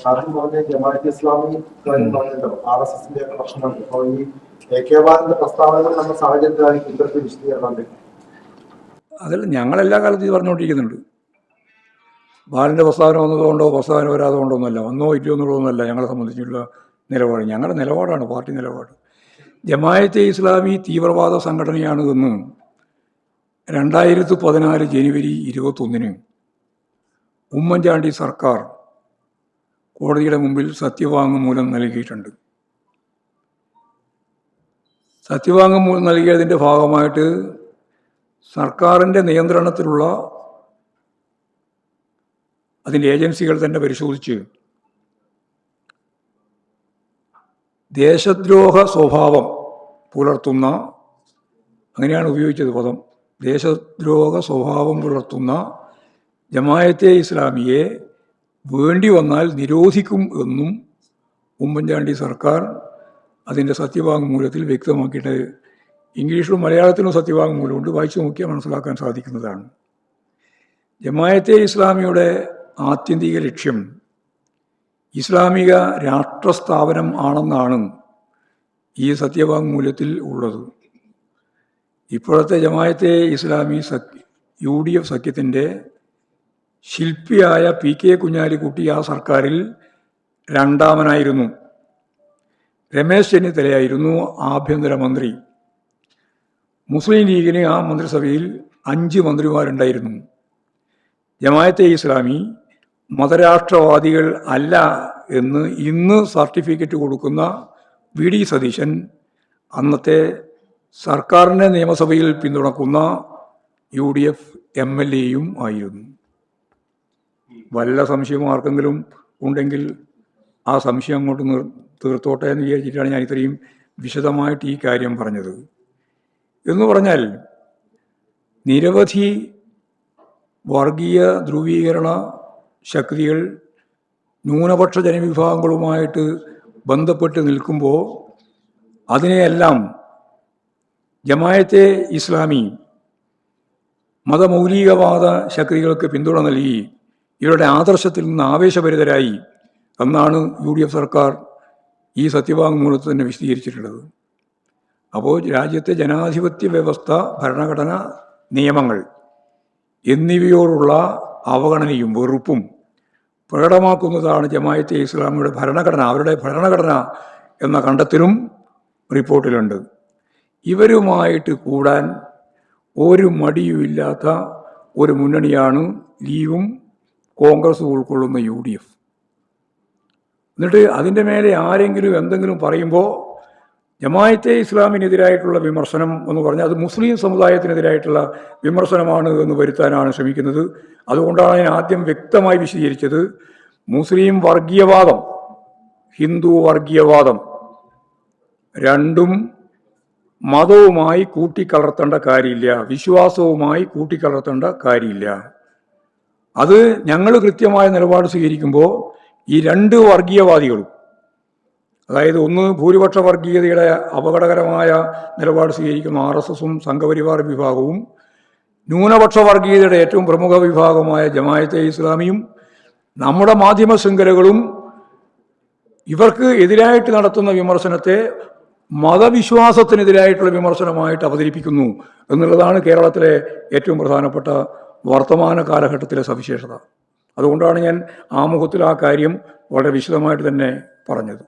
ഷാഹിൻ പറഞ്ഞ ജമാഅത്ത് ഇസ്ലാമി പറഞ്ഞല്ലോ. R S എസിന്റെ പ്രശ്നമാണ് അപ്പോൾ ഈ എ കെ ബാലന്റെ പ്രസ്താവനകൾ നമ്മുടെ സാഹചര്യത്തിലായി ഇത്തരത്തിൽ വിശദീകരണം. അതിൽ ഞങ്ങളെല്ലാ കാലത്തും ഇത് പറഞ്ഞുകൊണ്ടിരിക്കുന്നുണ്ട്. ബാലന്റെ പ്രസ്താവന വന്നതുകൊണ്ടോ പ്രസ്താവന വരാതെ കൊണ്ടോ ഒന്നുമല്ല. വന്നോ ഇല്ലയോ എന്നുള്ളതൊന്നുമല്ല ഞങ്ങളെ സംബന്ധിച്ചുള്ള നിലപാട്. ഞങ്ങളുടെ നിലപാടാണ് പാർട്ടി നിലപാട്. ജമായത്തെ ഇസ്ലാമി തീവ്രവാദ സംഘടനയാണ് എന്ന് രണ്ടായിരത്തി പതിനാല് ജനുവരി ഇരുപത്തൊന്നിന് ഉമ്മൻചാണ്ടി സർക്കാർ കോടതിയുടെ മുമ്പിൽ സത്യവാങ്മൂലം നൽകിയിട്ടുണ്ട്. സത്യവാങ്മൂലം നൽകിയതിന്റെ ഭാഗമായിട്ട് സർക്കാരിന്റെ നിയന്ത്രണത്തിലുള്ള അതിന്റെ ഏജൻസികൾ തന്നെ പരിശോധിച്ച് ദേശദ്രോഹ സ്വഭാവം പുലർത്തുന്ന അങ്ങനെയാണ് ഉപയോഗിച്ചത് പദം ദേശദ്രോഹ സ്വഭാവം പുലർത്തുന്ന ജമായത്തെ ഇസ്ലാമിയെ വേണ്ടി വന്നാൽ നിരോധിക്കും എന്നും ഉമ്മൻചാണ്ടി സർക്കാർ അതിന്റെ സത്യവാങ്മൂലത്തിൽ വ്യക്തമാക്കിയിട്ട് ഇംഗ്ലീഷിലും മലയാളത്തിലും സത്യവാങ്മൂലമുണ്ട്. വായിച്ചു നോക്കിയാൽ മനസ്സിലാക്കാൻ സാധിക്കുന്നതാണ്. ജമായത്തെ ഇസ്ലാമിയുടെ ആത്യന്തിക ലക്ഷ്യം ഇസ്ലാമിക രാഷ്ട്രസ്ഥാപനം ആണെന്നാണ് ഈ സത്യവാങ്മൂലത്തിൽ ഉള്ളത്. ഇപ്പോഴത്തെ ജമായത്തെ ഇസ്ലാമി സഖ്യ യു ഡി എഫ് സഖ്യത്തിന്റെ ശില്പിയായ പി കെ കുഞ്ഞാലിക്കുട്ടി ആ സർക്കാരിൽ രണ്ടാമനായിരുന്നു. രമേശ് ചെന്നിത്തലയായിരുന്നു ആഭ്യന്തരമന്ത്രി മുസ്ലിം ലീഗിന് ആ മന്ത്രിസഭയിൽ അഞ്ച് മന്ത്രിമാരുണ്ടായിരുന്നു. ജമായത്തെ ഇസ്ലാമി മതരാഷ്ട്രവാദികൾ അല്ല എന്ന് ഇന്ന് സർട്ടിഫിക്കറ്റ് കൊടുക്കുന്ന വി ഡി സതീശൻ അന്നത്തെ സർക്കാരിനെ നിയമസഭയിൽ പിന്തുണക്കുന്ന U D F M L എയും ആയിരുന്നു. വല്ല സംശയം ആർക്കെങ്കിലും ഉണ്ടെങ്കിൽ ആ സംശയം അങ്ങോട്ട് നിർ തീർത്തോട്ടെ എന്ന് വിചാരിച്ചിട്ടാണ് ഞാൻ ഇത്രയും വിശദമായിട്ട് ഈ കാര്യം പറഞ്ഞത്. എന്ന് പറഞ്ഞാൽ നിരവധി വർഗീയ ധ്രുവീകരണ ശക്തികൾ ന്യൂനപക്ഷ ജനവിഭാഗങ്ങളുമായിട്ട് ബന്ധപ്പെട്ട് നിൽക്കുമ്പോൾ അതിനെയെല്ലാം ജമായത്തെ ഇസ്ലാമി മതമൗലികവാദ ശക്തികൾക്ക് പിന്തുണ നൽകി ഇവരുടെ ആദർശത്തിൽ നിന്ന് ആവേശഭരിതരായി എന്നാണ് യു ഡി എഫ് സർക്കാർ ഈ സത്യവാങ്മൂലത്ത് തന്നെ വിശദീകരിച്ചിട്ടുള്ളത്. അപ്പോൾ രാജ്യത്തെ ജനാധിപത്യ വ്യവസ്ഥ ഭരണഘടന നിയമങ്ങൾ എന്നിവയോടുള്ള അവഗണനയും വെറുപ്പും പ്രകടമാക്കുന്നതാണ് ജമായത്തെ ഇസ്ലാമിയുടെ ഭരണഘടന അവരുടെ ഭരണഘടന എന്ന കണ്ടെത്തലും റിപ്പോർട്ടിലുണ്ട്. ഇവരുമായിട്ട് കൂടാൻ ഒരു മടിയുമില്ലാത്ത ഒരു മുന്നണിയാണ് ലീഗും കോൺഗ്രസും ഉൾക്കൊള്ളുന്ന യു ഡി എഫ് എന്നിട്ട് അതിന്റെ മേലെ ആരെങ്കിലും എന്തെങ്കിലും പറയുമ്പോൾ ജമായത്തെ ഇസ്ലാമിനെതിരായിട്ടുള്ള വിമർശനം എന്ന് പറഞ്ഞാൽ അത് മുസ്ലിം സമുദായത്തിനെതിരായിട്ടുള്ള വിമർശനമാണ് എന്ന് വരുത്താനാണ് ശ്രമിക്കുന്നത്. അതുകൊണ്ടാണ് ഞാൻ ആദ്യം വ്യക്തമായി വിശദീകരിച്ചത്. മുസ്ലിം വർഗീയവാദം ഹിന്ദു വർഗീയവാദം രണ്ടും മതവുമായി കൂട്ടിക്കലർത്തേണ്ട കാര്യമില്ല. വിശ്വാസവുമായി കൂട്ടിക്കലർത്തേണ്ട കാര്യമില്ല. അത് ഞങ്ങൾ കൃത്യമായ നിലപാട് സ്വീകരിക്കുമ്പോൾ ഈ രണ്ട് വർഗീയവാദികളും അതായത് ഒന്ന് ഭൂരിപക്ഷ വർഗീയതയുടെ അപകടകരമായ നിലപാട് സ്വീകരിക്കുന്ന ആർ എസ് എസും സംഘപരിവാർ വിഭാഗവും ന്യൂനപക്ഷ വർഗീയതയുടെ ഏറ്റവും പ്രമുഖ വിഭാഗമായ ജമായത്തെ ഇസ്ലാമിയും നമ്മുടെ മാധ്യമ ശൃംഖലകളും ഇവർക്ക് എതിരായിട്ട് നടത്തുന്ന വിമർശനത്തെ മതവിശ്വാസത്തിനെതിരായിട്ടുള്ള വിമർശനമായിട്ട് അവതരിപ്പിക്കുന്നു എന്നുള്ളതാണ് കേരളത്തിലെ ഏറ്റവും പ്രധാനപ്പെട്ട വർത്തമാന കാലഘട്ടത്തിലെ സവിശേഷത. അതുകൊണ്ടാണ് ഞാൻ ആമുഖത്തിൽ ആ കാര്യം വളരെ വിശദമായിട്ട് തന്നെ പറഞ്ഞത്.